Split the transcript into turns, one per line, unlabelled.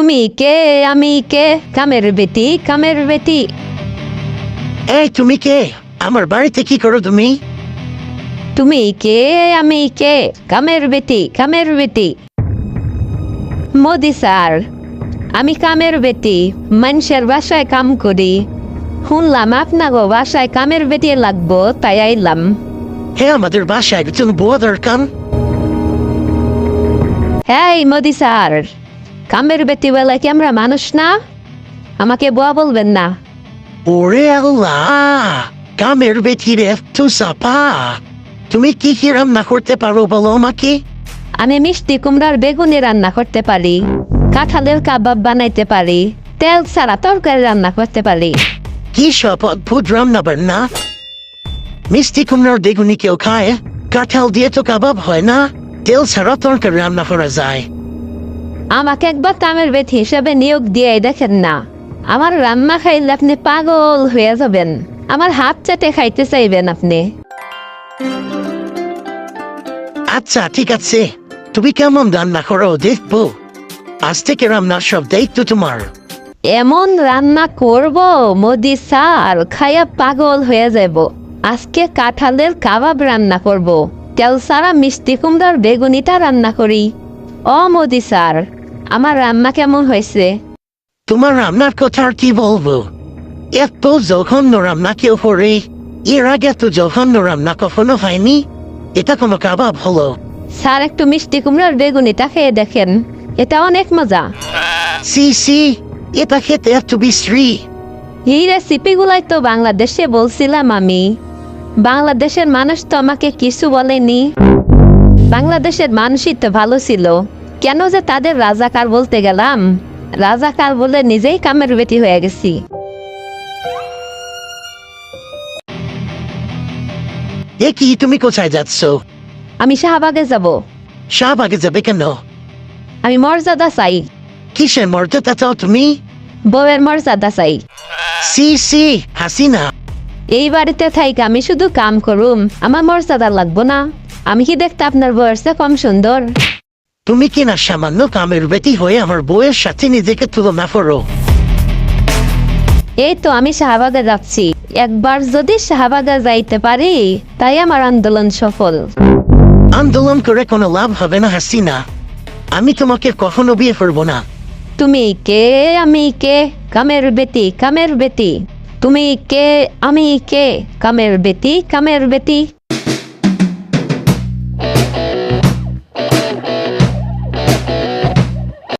তুমি কে আমি কে কামের বেটি কামের বেটি।
এই তুমি কে আমার বাড়িতে কি করো তুমি?
তুমি কে আমি কে কামের বেটি কামের বেটি। মোদি স্যার আমি কামের বেটি মানুষের বাসায় কাম করি। শুনলাম আপনাকে বাসায় কামের বেটি লাগবো তাই আইলাম।
হ্যাঁ আমাদের বাসায় একজন বুয়া দরকার।
হ্যাঁ মোদি স্যার। কামের বেটি বলে কি আমরা মানুষ না? আমাকে বুয়া বলবেন না।
ওরে আল্লাহ কামের বেটির একটু চাপা। তুমি কি কি রান্না করতে পারো বলো আমাকে?
আমি মিষ্টি কুমড়ার বেগুনি রান্না করতে পারি কাঁঠালের কাবাব বানাইতে পারি তেল ছাড়া তরকারি রান্না করতে পারি।
কি সব অদ্ভুত রান্না বান্না। মিষ্টি কুমড়ার বেগুনি কেউ খায় কাঁঠাল দিয়ে তো কাবাব হয় না তেল ছাড়া তরকারি রান্না করা যায়।
আমাকে একবার কামের বেটি হিসাবে নিয়োগ দিয়ে দেখেন না। আমার রান্না খাইলে আপনি পাগল হয়ে যাবেন। আমার হাত চাটে খাইতে চাইবেন আপনি।
আচ্ছা ঠিক আছে। তুমি কেমন রান্না করো দেখব। আজ থেকে রান্নার সব দায়িত্ব তোমার।
এমন রান্না করব মোদি স্যার খাইয়া পাগল হয়ে যাব। আজকে কাঁঠালের কাবাব রান্না করব। তেল সারা মিষ্টি কুমড়ার বেগুনিটা রান্না করি। ও মোদি স্যার। আমার রান্না কেমন হয়েছে?
তোমার রান্নার কথা আর কি বলব? এত জঘন্য রান্না কেউ করে। এর আগে তো জঘন্য রান্না কখনো হয়নি? এটা কোনো কাবাব হলো।
স্যার একটু মিষ্টি কুমড়ার বেগুনিটা খেয়ে দেখেন। এটা অনেক মজা।
সি সি এটা খেতে এত বিশ্রী।
এই রেসিপিগুলাই তো বাংলাদেশে বলছিলাম আমি। বাংলাদেশের মানুষ তো আমাকে কিছু বলেনি। বাংলাদেশের মানুষই তো ভালো ছিল। কেন যে তাদের রাজাকার বলতে গেলাম? রাজাকার বলে নিজেই কামের বেটি হয়ে গেছি।
এ কি তুমি কোথায় যাচ্ছ?
আমি শাহবাগে যাব।
শাহবাগে যাবে কেন?
আমি মর্যাদা চাই।
কিসের মর্যাদা চাও তুমি?
বউয়ের মর্যাদা চাই।
সি সি হাসিনা।
এই বাড়িতে থাইকে আমি শুধু কাম করুম আমার মর্যাদা লাগবো না। আমি কি দেখতে আপনার বয়সে কম সুন্দর?
তুমি কি না সামান্য কামের বেটি হয়ে আমার বউয়ের সাথে নিজেকে তুলনা করো?
এই তো আমি শাহবাগে যাচ্ছি। একবার যদি শাহবাগে যাইতে পারি তাই আমার আন্দোলন সফল।
আন্দোলন করে কোনো লাভ হবে না হাসিনা। আমি তোমাকে কখনো বিয়ে করব না।
তুমি কে আমি কে? কামের বেটি কামের বেটি। তুমি কে আমি কে? কামের বেটি কামের বেটি।